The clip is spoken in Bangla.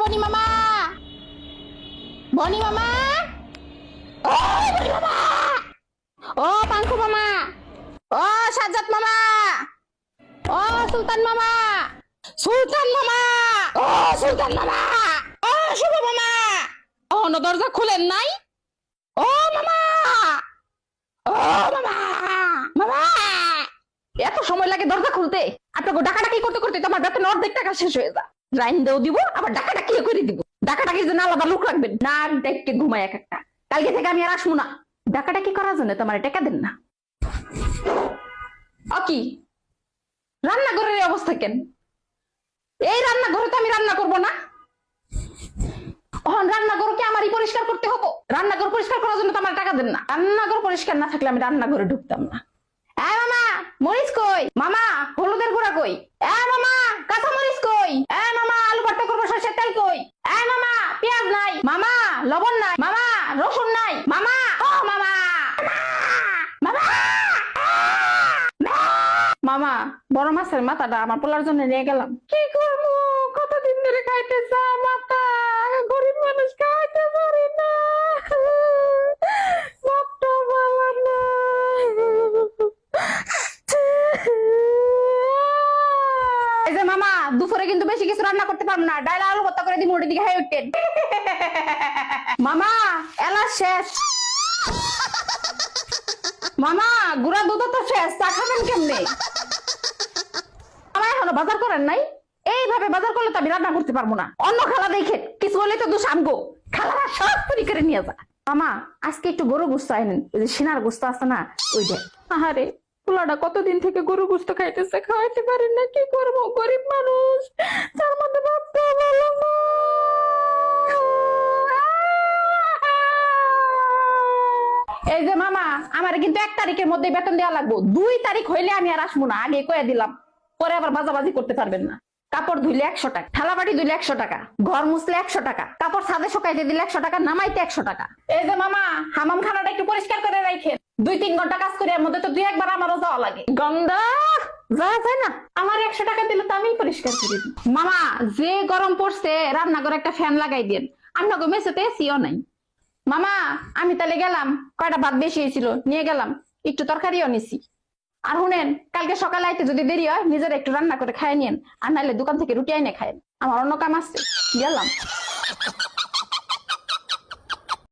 বনি মামা। বনি মামা। ও বনি মামা। ও পাঙ্কু মামা। ও সাজ্জাদ মামা। ও সুলতান মামা। সুলতান মামা। ও সুলতান মামা। ও শুভ মামা। ও দরজা খুলেন নাই? ও মামা। ও মামা। মামা। এত সময় লাগে দরজা খুলতে। আপনাকে ডাকাডাকি করতে করতে তো আমার বেতন অর্ধেক টাকা শেষ হয়ে যায়। লাইন দেও দিব, আবার ডাকাডাকি করে দিব। ডাকাডাকির জন্য আলাদা লোক রাখবেন না দেখতে ঘুমায় এক একটা। কালকে থেকে আমি আর আসব না। ডাকাডাকি করার জন্য তোমার টাকা দেন না। ও কি রান্নাঘরের অবস্থা কেন? এই রান্নাঘরে তো আমি রান্না করব না। অহন আমারই পরিষ্কার করতে হব? রান্নাঘর পরিষ্কার করার জন্য তো আমার টাকা দেন না। রান্নাঘর পরিষ্কার না থাকলে আমি রান্নাঘরে ঢুকতাম না। মামা, মরিচ কই? মামা, হলুদের গুঁড়া কই? মামা কাঁচা মরিচ কই এ মামা আলু ভর্তা করব সরষের তেল কই এ মামা পেঁয়াজ নাই মামা লবণ নাই। মামা, রসুন নাই। মামা, ও মামা। মামা মামা। বড় মাছের মাথাটা আমার পোলার জন্য নিয়ে গেলাম। কি করব? যে মামা, দুপুরে কিন্তু বেশি কিছু রান্না করতে পারব না। করে দিই মামা, এলাচ শেষ। মামা, গুড়া দুধ তো শেষ, চা খাবেন কেমনে? আমার এখনও বাজার করেন নাই? এইভাবে বাজার করলে তো আমি রান্না করতে পারব না। অন্য খালা দেখে, কিছু হলে তো দোষ আমগো। খালারা সব তৈরি করে নিয়ে যা। মামা, আজকে একটু গরু গুস্ত আইনেন, ওই যে সিনার গুস্ত আছে না ওইটা আহারে। পোলাটা কতদিন থেকে গরু গুস্ত খাইতেছে, খাওয়াইতে পারেন না, কি করব? গরিব মানুষ। তার মধ্যে ভাবতে ভালো এই যে মামা, আমার কিন্তু এক তারিখের মধ্যে বেতন দেওয়া লাগবো। দুই তারিখ হইলে আমি আর আসব না, আগে কয়ে দিলাম। পরে আবার বাজাবাজি করতে পারবেন না। কাপড় ধুইলে একশো টাকা থালাবাটি ধুইলে একশো টাকা, ঘর মুছলে একশো টাকা, কাপড় ছাদে শুকাইতে দিলে একশো টাকা, নামাইতে একশো টাকা। এই যে মামা হামাম খানাটা একটু পরিষ্কার করে রাখেন। দুই তিন ঘণ্টা কাজ করি এর মধ্যে তো দুই একবার আমারও যাওয়া লাগে। গন্ধা যা যায় না। আমার একশো টাকা দিলে তো আমি পরিষ্কার করে। মামা যে গরম পড়ছে রান্নাঘরে একটা ফ্যান লাগাই দেন আপনাকে মেসেতে এসিও নাই। মামা আমি তাহলে গেলাম। কয়টা ভাত বেশি হয়েছিল? নিয়ে গেলাম। একটু তরকারিও নিছি। আর শুনেন কালকে সকালে আইতে যদি দেরি হয় নিজের একটু রান্না করে খাই নিয়েন। আর নাহলে দোকান থেকে রুটি আইনে খায়েন আমার অন্য কাম আছে। গেলাম।